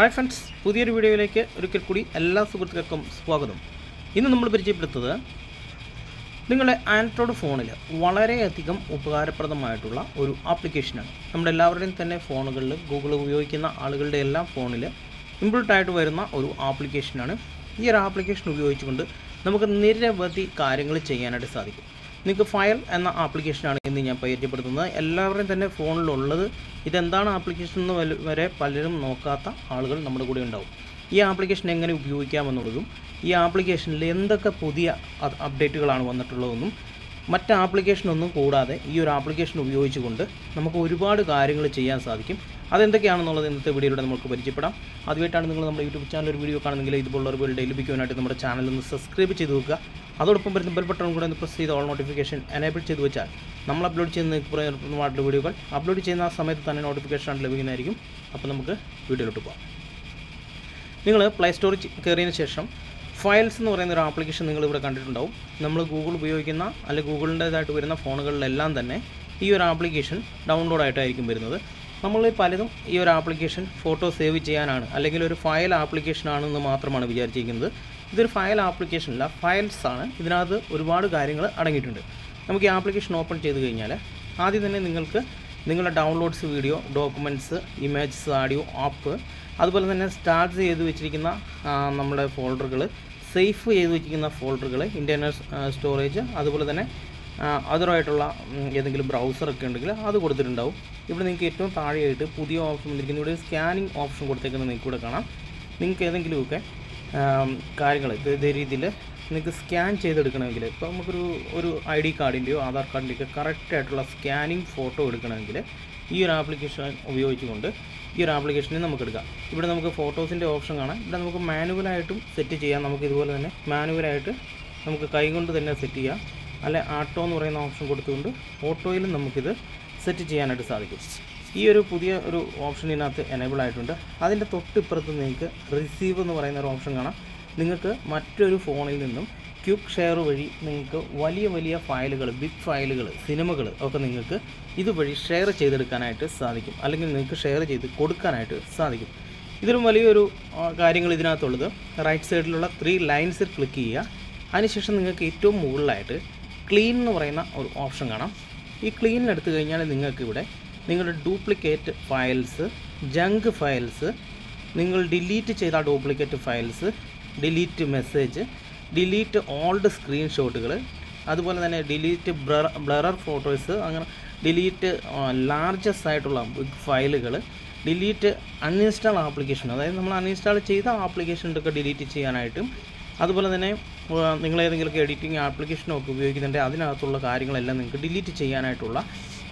Hi friends പുതിയൊരു വീഡിയോയിലേക്ക് ഒരിക്കൽ കൂടി എല്ലാ സുഹൃത്തുക്കൾക്കും സ്വാഗതം. ഇന്ന് നമ്മൾ പരിചയപ്പെടുത്തത് നിങ്ങളുടെ ആൻഡ്രോയിഡ് ഫോണിൽ വളരെയധികം ഉപകാരപ്രദമായിട്ടുള്ള ഒരു ആപ്ലിക്കേഷനാണ്. നമ്മുടെ എല്ലാവരുടെയും തന്നെ ഫോണുകളിൽ ഗൂഗിൾ ഉപയോഗിക്കുന്ന ആളുകളുടെ എല്ലാം ഫോണിൽ ആയിട്ട് വരുന്ന ഒരു ആപ്ലിക്കേഷനാണ്. ഈ ഒരു ആപ്ലിക്കേഷൻ ഉപയോഗിച്ചുകൊണ്ട് നമുക്ക് നിരവധി കാര്യങ്ങൾ ചെയ്യാനായിട്ട് സാധിക്കും. നിങ്ങൾക്ക് ഫയൽ എന്ന ആപ്ലിക്കേഷനാണ് ഇന്ന് ഞാൻ പരിചയപ്പെടുത്തുന്നത്. എല്ലാവരുടെയും തന്നെ ഫോണിലുള്ളത് ഇതെന്താണ് ആപ്ലിക്കേഷൻ എന്ന് വരെ പലരും നോക്കാത്ത ആളുകൾ നമ്മുടെ കൂടെ ഉണ്ടാവും. ഈ ആപ്ലിക്കേഷൻ എങ്ങനെ ഉപയോഗിക്കാമെന്നുള്ളതും ഈ ആപ്ലിക്കേഷനിൽ എന്തൊക്കെ പുതിയ അപ്ഡേറ്റുകളാണ് വന്നിട്ടുള്ളതെന്നും മറ്റ് ആപ്ലിക്കേഷനൊന്നും കൂടാതെ ഈ ഒരു ആപ്ലിക്കേഷൻ ഉപയോഗിച്ചുകൊണ്ട് നമുക്ക് ഒരുപാട് കാര്യങ്ങൾ ചെയ്യാൻ സാധിക്കും. അതെന്തൊക്കെയാണെന്നുള്ളത് ഇന്നത്തെ വീഡിയോയിലൂടെ നമുക്ക് പരിചയപ്പെടാം. ആദ്യമായിട്ടാണ് നിങ്ങൾ നമ്മുടെ യൂട്യൂബ് ചാനൽ ഒരു വീഡിയോ കാണുന്നെങ്കിൽ ഇതുപോലുള്ള ഒരു വീഡിയോ ലഭിക്കുവാനായിട്ട് നമ്മുടെ ഒന്ന് സബ്സ്ക്രൈബ് ചെയ്ത് വെക്കുക. അതോടൊപ്പം വരുന്ന ബെൽ ബട്ടൺ കൂടെ ഒന്ന് പ്രസ് ചെയ്ത് ഓൾ നോട്ടിഫിക്കേഷൻ എനേബിൾ ചെയ്ത് വെച്ചാൽ നമ്മൾ അപ്ലോഡ് ചെയ്യുന്ന പ്രയോജനപ്രദമായിട്ടുള്ള വീഡിയോകൾ അപ്ലോഡ് ചെയ്യുന്ന ആ സമയത്ത് തന്നെ നോട്ടിഫിക്കേഷൻ ലഭിക്കുന്നതായിരിക്കും. അപ്പോൾ നമുക്ക് വീഡിയോയിലോട്ട് പോകാം നിങ്ങൾ പ്ലേ സ്റ്റോറിൽ കയറിയതിന് ശേഷം ഫയൽസ് എന്ന് പറയുന്ന ഒരു ആപ്ലിക്കേഷൻ നിങ്ങൾ ഇവിടെ കണ്ടിട്ടുണ്ടാവും. നമ്മൾ ഗൂഗിൾ ഉപയോഗിക്കുന്ന അല്ലെങ്കിൽ ഗൂഗിളിന്റേതായിട്ട് വരുന്ന ഫോണുകളിലെല്ലാം തന്നെ ഈ ഒരു ആപ്ലിക്കേഷൻ ഡൗൺലോഡ് ആയിട്ടായിരിക്കും വരുന്നത്. നമ്മൾ പലതും ഈ ഒരു ആപ്ലിക്കേഷൻ ഫോട്ടോ സേവ് ചെയ്യാനാണ് അല്ലെങ്കിൽ ഒരു ഫയൽ ആപ്ലിക്കേഷനാണെന്ന് മാത്രമാണ് വിചാരിച്ചിരിക്കുന്നത്. ഇതൊരു ഫയൽ ആപ്ലിക്കേഷൻ അല്ല ഫയൽസ് ആണ്. ഇതിനകത്ത് ഒരുപാട് കാര്യങ്ങൾ അടങ്ങിയിട്ടുണ്ട്. നമുക്ക് ഈ ആപ്ലിക്കേഷൻ ഓപ്പൺ ചെയ്ത് കഴിഞ്ഞാൽ ആദ്യം തന്നെ നിങ്ങൾക്ക് നിങ്ങളുടെ downloads video documents images audio app അതുപോലെ തന്നെ സ്റ്റാർട്ട് ചെയ്ത് വെച്ചിരിക്കുന്ന നമ്മുടെ ഫോൾഡറുകൾ സേഫ് ചെയ്ത് വെച്ചിരിക്കുന്ന ഫോൾഡറുകൾ ഇന്റർണൽ സ്റ്റോറേജ് അതുപോലെ തന്നെ അതറായിട്ടുള്ള ഏതെങ്കിലും ബ്രൗസറൊക്കെ ഉണ്ടെങ്കിൽ അത് കൊടുത്തിട്ടുണ്ടാവും. ഇവിടെ നിങ്ങൾക്ക് ഏറ്റവും താഴെയായിട്ട് പുതിയ ഓപ്ഷൻ വന്നിരിക്കുന്നത് ഇവിടെ സ്കാനിങ് ഓപ്ഷൻ കൊടുത്തേക്കുന്നത് നിങ്ങൾക്ക് ഇവിടെ കാണാം. നിങ്ങൾക്ക് ഏതെങ്കിലുമൊക്കെ കാര്യങ്ങൾ ഇതേ രീതിയിൽ നിങ്ങൾക്ക് സ്കാൻ ചെയ്തെടുക്കണമെങ്കിൽ ഇപ്പോൾ നമുക്കൊരു ഒരു ഐ ഡി കാർഡിന്റെയോ ആധാർ കാർഡിന്റെയൊക്കെ കറക്റ്റ് ആയിട്ടുള്ള സ്കാനിങ് ഫോട്ടോ എടുക്കണമെങ്കിൽ ഈ ഒരു ആപ്ലിക്കേഷൻ ഉപയോഗിച്ചുകൊണ്ട് ഈ ഒരു ആപ്ലിക്കേഷനിൽ നമുക്ക് എടുക്കാം ഇവിടെ നമുക്ക് ഫോട്ടോസിന്റെ ഓപ്ഷൻ കാണാം. ഇവിടെ നമുക്ക് മാനുവലായിട്ടും സെറ്റ് ചെയ്യാം. നമുക്ക് ഇതുപോലെ തന്നെ മാനുവലായിട്ട് നമുക്ക് കൈകൊണ്ട് തന്നെ സെറ്റ് ചെയ്യാം. അല്ലെ ആട്ടോ എന്ന് പറയുന്ന ഓപ്ഷൻ കൊടുത്തുകൊണ്ട് ഓട്ടോയിലും നമുക്കിത് സെറ്റ് ചെയ്യാനായിട്ട് സാധിക്കും. ഈ ഒരു പുതിയ ഒരു ഓപ്ഷൻ ഇതിനകത്ത് എനേബിൾ ആയിട്ടുണ്ട്. അതിന്റെ തൊട്ടിപ്പുറത്ത് നിങ്ങൾക്ക് റിസീവ് എന്ന് പറയുന്ന ഒരു ഓപ്ഷൻ കാണാം. നിങ്ങൾക്ക് മറ്റൊരു ഫോണിൽ നിന്നും ക്യുക്ക് ഷെയർ വഴി നിങ്ങൾക്ക് വലിയ വലിയ ഫയലുകൾ ബിഗ് ഫയലുകൾ സിനിമകൾ ഒക്കെ നിങ്ങൾക്ക് ഇതുവഴി ഷെയർ ചെയ്തെടുക്കാനായിട്ട് സാധിക്കും. അല്ലെങ്കിൽ നിങ്ങൾക്ക് ഷെയർ ചെയ്ത് കൊടുക്കാനായിട്ട് സാധിക്കും. ഇതിലും വലിയൊരു കാര്യങ്ങൾ ഇതിനകത്തുള്ളത്. റൈറ്റ് സൈഡിലുള്ള ത്രീ ലൈൻസ് ക്ലിക്ക് ചെയ്യുക. അതിനുശേഷം നിങ്ങൾക്ക് ഏറ്റവും മുകളിലായിട്ട് ക്ലീൻ എന്ന് പറയുന്ന ഒരു ഓപ്ഷൻ കാണാം. ഈ ക്ലീൻ എടുത്തു കഴിഞ്ഞാൽ നിങ്ങൾക്ക് ഇവിടെ നിങ്ങളുടെ ഡ്യൂപ്ലിക്കേറ്റ് ഫയൽസ് ജങ്ക് ഫയൽസ് നിങ്ങൾ ഡിലീറ്റ് ചെയ്ത duplicate files delete message delete old സ്ക്രീൻഷോട്ടുകൾ അതുപോലെ തന്നെ ഡിലീറ്റ് ബ്ലർ ബ്ലറർ ഫോട്ടോസ് അങ്ങനെ ഡിലീറ്റ് ലാർജസ്റ്റ് ആയിട്ടുള്ള ഫയലുകൾ ഡിലീറ്റ് അൺഇൻസ്റ്റാൾ ആപ്ലിക്കേഷൻ അതായത് നമ്മൾ അൺഇൻസ്റ്റാൾ ചെയ്ത ആപ്ലിക്കേഷനൊക്കെ ഡിലീറ്റ് ചെയ്യാനായിട്ടും അതുപോലെ തന്നെ നിങ്ങൾ ഏതെങ്കിലുമൊക്കെ എഡിറ്റിംഗ് ആപ്ലിക്കേഷനൊക്കെ ഉപയോഗിക്കുന്നുണ്ടെങ്കിൽ അതിനകത്തുള്ള കാര്യങ്ങളെല്ലാം നിങ്ങൾക്ക് ഡിലീറ്റ് ചെയ്യാനായിട്ടുള്ള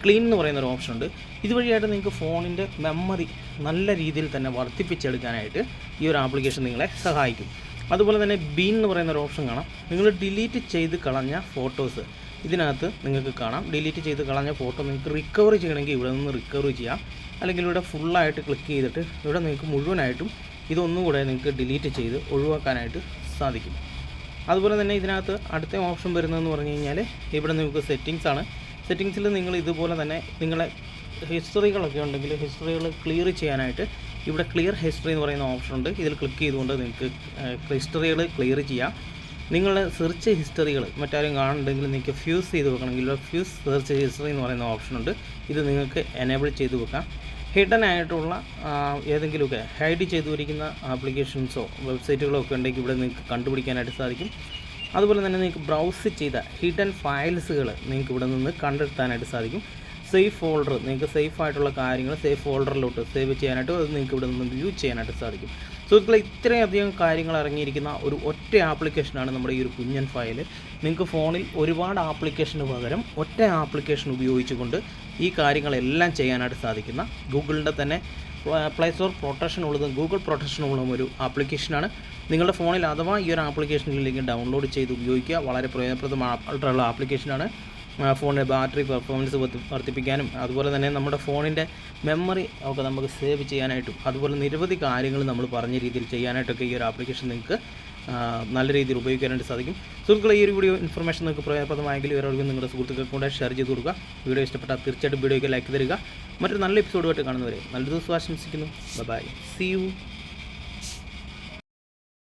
ക്ലീൻ എന്ന് പറയുന്ന ഒരു ഓപ്ഷൻ ഉണ്ട്. ഇതുവഴിയായിട്ട് നിങ്ങൾക്ക് ഫോണിന്റെ മെമ്മറി നല്ല രീതിയിൽ തന്നെ വർദ്ധിപ്പിച്ചെടുക്കാനായിട്ട് ഈ ഒരു ആപ്ലിക്കേഷൻ നിങ്ങളെ സഹായിക്കും. അതുപോലെ തന്നെ ബീൻ എന്ന് പറയുന്ന ഒരു ഓപ്ഷൻ കാണാം. നിങ്ങൾ ഡിലീറ്റ് ചെയ്ത് കളഞ്ഞ ഫോട്ടോസ് ഇതിനകത്ത് നിങ്ങൾക്ക് കാണാം. ഡിലീറ്റ് ചെയ്ത് കളഞ്ഞ ഫോട്ടോ നിങ്ങൾക്ക് റിക്കവർ ചെയ്യണമെങ്കിൽ ഇവിടെ നിന്ന് റിക്കവർ ചെയ്യാം. അല്ലെങ്കിൽ ഇവിടെ ഫുള്ളായിട്ട് ക്ലിക്ക് ചെയ്തിട്ട് ഇവിടെ നിങ്ങൾക്ക് മുഴുവനായിട്ടും ഇതൊന്നും കൂടെ നിങ്ങൾക്ക് ഡിലീറ്റ് ചെയ്ത് ഒഴിവാക്കാനായിട്ട് സാധിക്കും. അതുപോലെ തന്നെ ഇതിനകത്ത് അടുത്ത ഓപ്ഷൻ വരുന്നതെന്ന് പറഞ്ഞു കഴിഞ്ഞാൽ ഇവിടെ നിങ്ങൾക്ക് സെറ്റിങ്സ് ആണ്. സെറ്റിങ്സിൽ നിങ്ങൾ ഇതുപോലെ തന്നെ നിങ്ങളെ ഹിസ്റ്ററികളൊക്കെ ഉണ്ടെങ്കിൽ ഹിസ്റ്ററികൾ ക്ലിയർ ചെയ്യാനായിട്ട് ഇവിടെ ക്ലിയർ ഹിസ്റ്ററി എന്ന് പറയുന്ന ഓപ്ഷൻ ഉണ്ട്. ഇതിൽ ക്ലിക്ക് ചെയ്തുകൊണ്ട് നിങ്ങൾക്ക് ഹിസ്റ്ററികൾ ക്ലിയർ ചെയ്യാം. നിങ്ങളുടെ സെർച്ച് ഹിസ്റ്ററികൾ മറ്റാരും കാണുന്നുണ്ടെങ്കിൽ നിങ്ങൾക്ക് ഫ്യൂസ് ചെയ്ത് വെക്കണമെങ്കിൽ ഫ്യൂസ് സെർച്ച് ഹിസ്റ്ററി എന്ന് പറയുന്ന ഓപ്ഷൻ ഉണ്ട്. ഇത് നിങ്ങൾക്ക് എനേബിൾ ചെയ്ത് വെക്കാം. ഹിഡൻ ആയിട്ടുള്ള ഏതെങ്കിലുമൊക്കെ ഹൈഡ് ചെയ്തു വരിക്കുന്ന ആപ്ലിക്കേഷൻസോ വെബ്സൈറ്റുകളോ ഒക്കെ ഉണ്ടെങ്കിൽ ഇവിടെ നിങ്ങൾക്ക് കണ്ടുപിടിക്കാനായിട്ട് സാധിക്കും. അതുപോലെ തന്നെ നിങ്ങൾക്ക് ബ്രൗസ് ചെയ്ത ഹിഡൻ ഫയൽസുകൾ നിങ്ങൾക്ക് ഇവിടെ നിന്ന് കണ്ടെത്താനായിട്ട് സാധിക്കും. സേഫ് ഫോൾഡർ നിങ്ങൾക്ക് സേഫ് ആയിട്ടുള്ള കാര്യങ്ങൾ സേഫ് ഫോൾഡറിലോട്ട് സേവ് ചെയ്യാനായിട്ട് അത് നിങ്ങൾക്ക് ഇവിടെ നിന്ന് വ്യൂ ചെയ്യാനായിട്ട് സാധിക്കും. സുഹൃത്തുക്കളെ ഇത്രയധികം കാര്യങ്ങൾ ഇറങ്ങിയിരിക്കുന്ന ഒരു ഒറ്റ ആപ്ലിക്കേഷനാണ് നമ്മുടെ ഈ ഒരു കുഞ്ഞൻ ഫയൽ നിങ്ങൾക്ക് ഫോണിൽ ഒരുപാട് ആപ്ലിക്കേഷന് പകരം ഒറ്റ ആപ്ലിക്കേഷൻ ഉപയോഗിച്ചുകൊണ്ട് ഈ കാര്യങ്ങളെല്ലാം ചെയ്യാനായിട്ട് സാധിക്കുന്ന ഗൂഗിളിന്റെ തന്നെ പ്ലേ സ്റ്റോർ പ്രൊട്ടക്ഷൻ ഉള്ളതും ഗൂഗിൾ പ്രൊട്ടക്ഷൻ ഉള്ളതും ഒരു ആപ്ലിക്കേഷനാണ് നിങ്ങളുടെ ഫോണിൽ അഥവാ ഈ ഒരു ആപ്ലിക്കേഷനിലേക്ക് ഡൗൺലോഡ് ചെയ്ത് ഉപയോഗിക്കുക. വളരെ പ്രയോജനപ്രദമായിട്ടുള്ള ആപ്ലിക്കേഷനാണ് ഫോണിന്റെ ബാറ്ററി പെർഫോമൻസ് വർദ്ധിപ്പിക്കാനും അതുപോലെ തന്നെ നമ്മുടെ ഫോണിന്റെ മെമ്മറി ഒക്കെ നമുക്ക് സേവ് ചെയ്യാനായിട്ടും അതുപോലെ നിരവധി കാര്യങ്ങൾ നമ്മൾ പറഞ്ഞ രീതിയിൽ ചെയ്യാനായിട്ടൊക്കെ ഈ ഒരു ആപ്ലിക്കേഷൻ നിങ്ങൾക്ക് നല്ല രീതിയിൽ ഉപയോഗിക്കാനായിട്ട് സാധിക്കും. സുഹൃത്തുക്കളെ ഈ ഒരു വീഡിയോ ഇൻഫർമേഷൻ നിങ്ങൾക്ക് പ്രയോജനപ്രദമായെങ്കിൽ ഇവരവർക്കും നിങ്ങളുടെ സുഹൃത്തുക്കൾക്ക് കൂടെ ഷെയർ ചെയ്ത് കൊടുക്കുക. വീഡിയോ ഇഷ്ടപ്പെട്ടാൽ തീർച്ചയായിട്ടും വീഡിയോയ്ക്ക് ലൈക്ക് തരിക. മറ്റൊരു നല്ല എപ്പിസോഡുമായിട്ട് കാണുന്നവരെ നല്ല ദിവസം ആശംസിക്കുന്നു. By C U